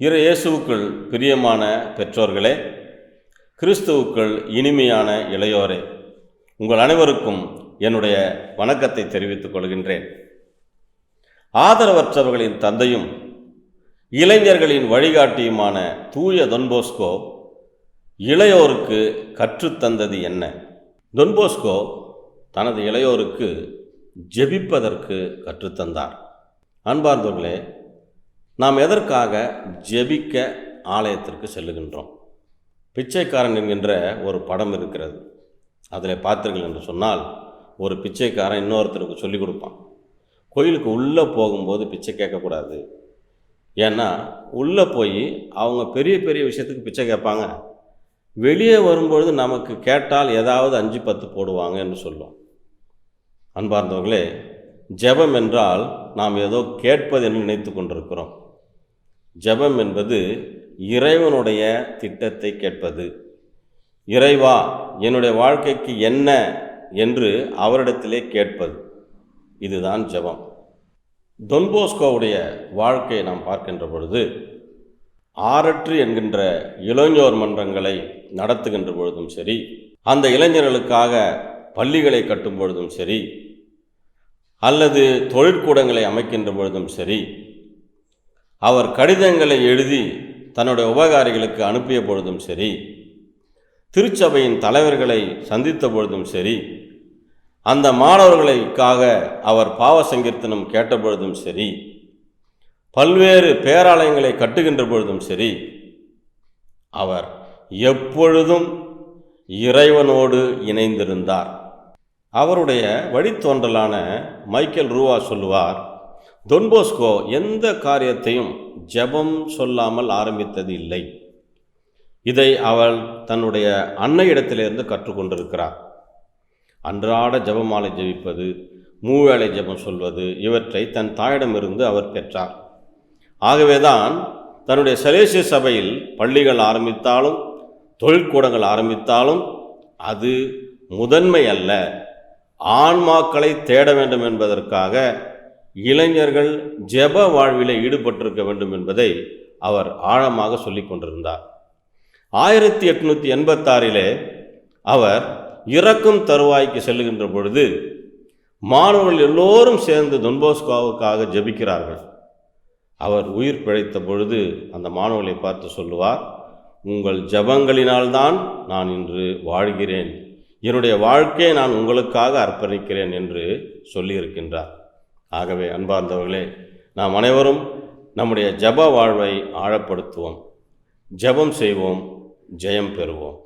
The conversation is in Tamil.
இரு இயேசுவுக்குள் பிரியமான பெற்றோர்களே கிறிஸ்துவுக்குள் இனிமையான இளையோரே உங்கள் அனைவருக்கும் என்னுடைய வணக்கத்தை தெரிவித்துக் கொள்கின்றேன். ஆதரவற்றவர்களின் தந்தையும் இளைஞர்களின் வழிகாட்டியுமான தூய தொன்போஸ்கோ இளையோருக்கு கற்றுத்தந்தது என்ன? தொன்போஸ்கோ தனது இளையோருக்கு ஜெபிப்பதற்கு கற்றுத்தந்தார். அன்பார்ந்தவர்களே நாம் எதற்காக ஜெபிக்க ஆலயத்திற்கு செல்லுகின்றோம்? பிச்சைக்காரன் என்கின்ற ஒரு படம் இருக்கிறது. அதில் பார்த்தீர்கள் என்று சொன்னால் ஒரு பிச்சைக்காரன் இன்னொருத்தருக்கு சொல்லிக் கொடுப்பான். கோயிலுக்கு உள்ளே போகும்போது பிச்சை கேட்கக்கூடாது. ஏன்னா உள்ளே போய் அவங்க பெரிய பெரிய விஷயத்துக்கு பிச்சை கேட்பாங்க. வெளியே வரும்பொழுது நமக்கு கேட்டால் ஏதாவது அஞ்சு பத்து போடுவாங்க என்று சொல்லும் அன்பார்ந்தவர்களே ஜெபம் என்றால் நாம் ஏதோ கேட்பது என்று நினைத்து கொண்டிருக்கிறோம். ஜெபம் என்பது இறைவனுடைய திட்டத்தை கேட்பது. இறைவா என்னுடைய வாழ்க்கைக்கு என்ன என்று அவரிடத்திலே கேட்பது. இதுதான் ஜெபம். தொன்போஸ்கோவுடைய வாழ்க்கையை நாம் பார்க்கின்ற பொழுது ஆரற்று என்கின்ற இளைஞர் மன்றங்களை நடத்துகின்ற பொழுதும் சரி அந்த இளைஞர்களுக்காக பள்ளிகளை கட்டும் பொழுதும் சரி அல்லது தொழிற்கூடங்களை அமைக்கின்ற பொழுதும் சரி அவர் கடிதங்களை எழுதி தன்னுடைய உபகாரிகளுக்கு அனுப்பிய பொழுதும் சரி திருச்சபையின் தலைவர்களை சந்தித்த பொழுதும் சரி அந்த மாணவர்களுக்காக அவர் பாவ சங்கீர்த்தனம் கேட்ட பொழுதும் சரி பல்வேறு பேராலயங்களை கட்டுகின்ற பொழுதும் சரி அவர் எப்பொழுதும் இறைவனோடு இணைந்திருந்தார். அவருடைய வழித்தோன்றலான மைக்கேல் ரூவா சொல்லுவார் தொன்போஸ்கோ எந்த காரியத்தையும் ஜெபம் சொல்லாமல் ஆரம்பித்தது இல்லை. இதை அவள் தன்னுடைய அன்னையிடத்திலிருந்து கற்றுக்கொண்டிருக்கிறார். அன்றாட ஜெபமாலை ஜெபிப்பது மூவேளை ஜெபம் சொல்வது இவற்றை தன் தாயிடமிருந்து அவர் பெற்றார். ஆகவேதான் தன்னுடைய சலேசிய சபையில் பள்ளிகள் ஆரம்பித்தாலும் தொழிற்கூடங்கள் ஆரம்பித்தாலும் அது முதன்மை அல்ல ஆன்மாக்களை தேட வேண்டும் என்பதற்காக இளைஞர்கள் ஜெப வாழ்வில் ஈடுபட்டிருக்க வேண்டும் என்பதை அவர் ஆழமாக சொல்லிக் கொண்டிருந்தார். ஆயிரத்தி எட்நூற்றி எண்பத்தாறிலே அவர் இறக்கும் தருவாய்க்கு செல்லுகின்ற பொழுது மாணவர்கள் எல்லோரும் சேர்ந்து தொன்போஸ்கோவுக்காக ஜெபிக்கிறார்கள். அவர் உயிர் பிழைத்த பொழுது அந்த மாணவர்களை பார்த்து சொல்லுவார் உங்கள் ஜபங்களினால்தான் நான் இன்று வாழ்கிறேன். என்னுடைய வாழ்க்கையை நான் உங்களுக்காக அர்ப்பணிக்கிறேன் என்று சொல்லியிருக்கின்றார். ஆகவே அன்பார்ந்தவர்களே நாம் அனைவரும் நம்முடைய ஜப வாழ்வை ஆழப்படுத்துவோம். ஜெபம் செய்வோம் ஜெயம் பெறுவோம்.